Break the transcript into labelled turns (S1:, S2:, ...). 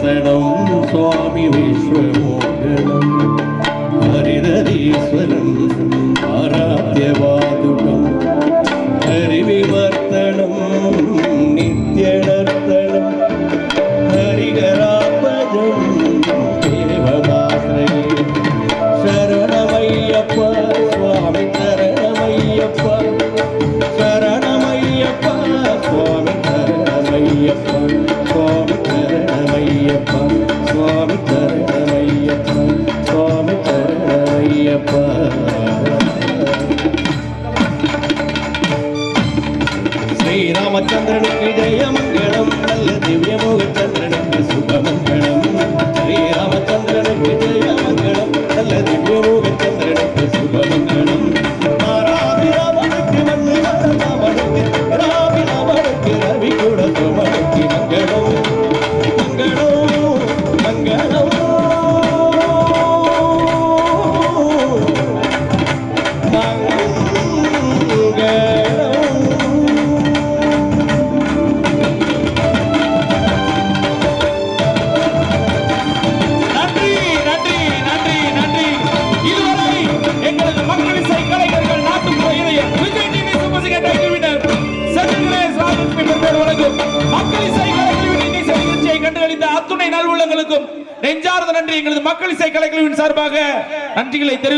S1: சரணம் சுவாமி விஸ்வமோகனம் ஹரிதரீஸ்வரம் ஆராத்தியவாதுடம் ஹரிவிவர்த்தனம் நித்யநர்த்தனம் ஹரிகராபஜம் தேவதாசிரே சரணமையப்பா சுவாமி சரணமையப்பா. சரணமையப்பா சுவாமி சரணமையப்பா சுவாமி ஐயப்பா சுவாமி சரணம் ஐயப்பா சுவாமி சரணம் ஐயப்பா ஸ்ரீராமச்சந்திரனுக்கு ஜெயம்
S2: மக்கள் இசை அத்துணை நல்வுள்ளங்களுக்கும் நெஞ்சார்ந்த நன்றி. எங்களது மக்கள் இசை கலைக்குழுவின் சார்பாக நன்றிகளை தெரிவித்து